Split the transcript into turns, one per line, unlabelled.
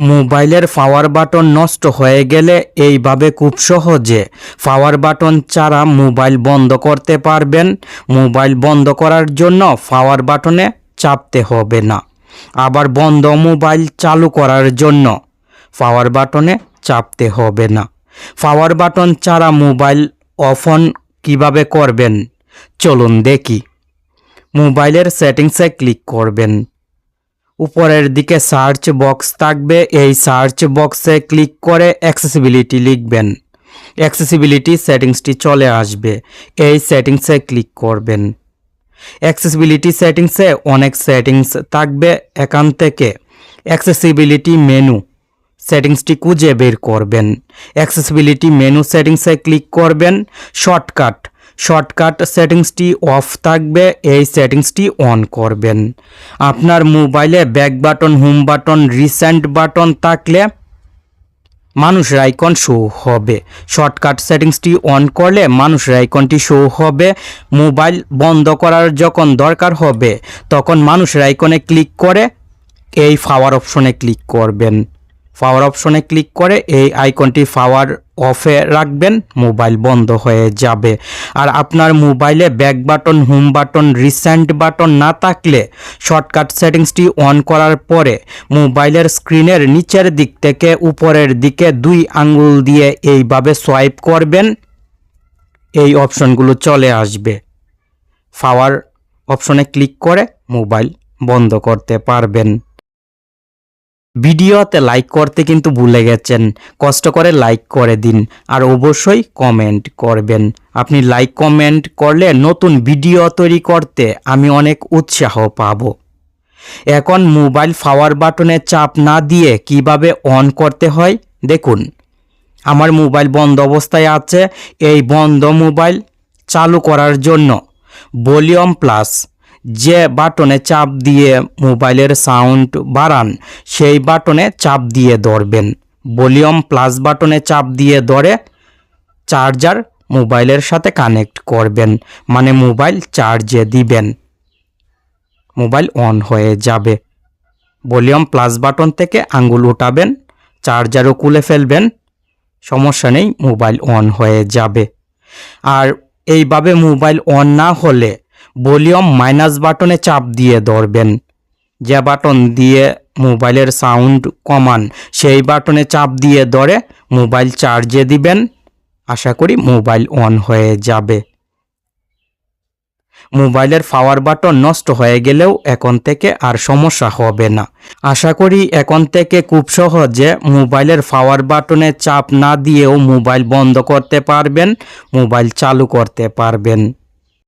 মোবাইলের power button নষ্ট হয়ে গেলে এইভাবে খুব সহজে পাওয়ার বাটন ছাড়া মোবাইল বন্ধ করতে পারবেন। মোবাইল বন্ধ করার জন্য পাওয়ার বাটনে চাপতে হবে না। আবার বন্ধ মোবাইল চালু করার জন্য পাওয়ার বাটনে চাপতে হবে না। পাওয়ার বাটন ছাড়া মোবাইল অফ অন কীভাবে করবেন? চলুন দেখি। মোবাইলের সেটিংসে ক্লিক করবেন। উপরের দিকে সার্চ বক্স থাকবে। এই সার্চ বক্সে ক্লিক করে অ্যাক্সেসিবিলিটি লিখবেন। অ্যাক্সেসিবিলিটি সেটিংসটি চলে আসবে। এই সেটিংসে ক্লিক করবেন। অ্যাক্সেসিবিলিটি সেটিংসে অনেক সেটিংস থাকবে এখান থেকে। অ্যাক্সেসিবিলিটি মেনু সেটিংসটি খুঁজে বের করবেন। অ্যাক্সেসিবিলিটি মেনু সেটিংসে ক্লিক করবেন। শর্টকাট শর্টকাট সেটিংসটি অফ থাকবে, এই সেটিংসটি অন করবেন। আপনার মোবাইলে back button, home button, recent button থাকলে মানুষের আইকন শো হবে। শর্টকাট সেটিংসটি অন করলে মানুষের আইকনটি শো হবে। মোবাইল বন্ধ করার যখন দরকার হবে, তখন মানুষের আইকনে ক্লিক করে এই পাওয়ার অপশনে ক্লিক করবেন। পাওয়ার অপশনে ক্লিক করে এই আইকনটি পাওয়ার অফে রাখবেন, মোবাইল বন্ধ হয়ে যাবে। আর আপনার মোবাইলে back button home button recent button না থাকলে শর্টকাট সেটিংসটি অন করার পরে মোবাইলের স্ক্রিনের নিচের দিক থেকে উপরের দিকে দুই আঙ্গুল দিয়ে এইভাবে সোয়াইপ করবেন, এই অপশনগুলো চলে আসবে। পাওয়ার অপশনে ক্লিক করে মোবাইল বন্ধ করতে পারবেন। ভিডিওতে লাইক করতে কিন্তু ভুলে গেছেন। কষ্ট করে লাইক করে দিন আর অবশ্যই কমেন্ট করবেন। আপনি লাইক কমেন্ট করলে নতুন ভিডিও তৈরি করতে আমি অনেক উৎসাহ পাব। এখন মোবাইল পাওয়ার বাটনে চাপ না দিয়ে কীভাবে অন করতে হয়? দেখুন, আমার মোবাইল বন্ধ অবস্থায় আছে। এই বন্ধ মোবাইল চালু করার জন্য ভলিউম প্লাস যে বাটনে চাপ দিয়ে মোবাইলের সাউন্ড বাড়ান, সেই বাটনে চাপ দিয়ে ধরবেন। ভলিউম প্লাস বাটনে চাপ দিয়ে ধরে চার্জার মোবাইলের সাথে কানেক্ট করবেন মানে মোবাইল চার্জে দিবেন। মোবাইল অন হয়ে যাবে। ভলিউম প্লাস বাটন থেকে আঙ্গুল উঠাবেন, চার্জারও খুলে ফেলবেন, সমস্যা নেই, মোবাইল অন হয়ে যাবে। আর এইভাবে মোবাইল অন না হলে ভলিউম মাইনাস বাটনে চাপ দিয়ে ধরবেন। যে বাটন দিয়ে মোবাইলের সাউন্ড কমান, সেই বাটনে চাপ দিয়ে ধরে মোবাইল চার্জে দিবেন। আশা করি মোবাইল অন হয়ে যাবে। মোবাইলের পাওয়ার বাটন নষ্ট হয়ে গেলেও এখন থেকে আর সমস্যা হবে না। আশা করি এখন থেকে খুব সহজে মোবাইলের পাওয়ার বাটনে চাপ না দিয়েও মোবাইল বন্ধ করতে পারবেন, মোবাইল চালু করতে পারবেন।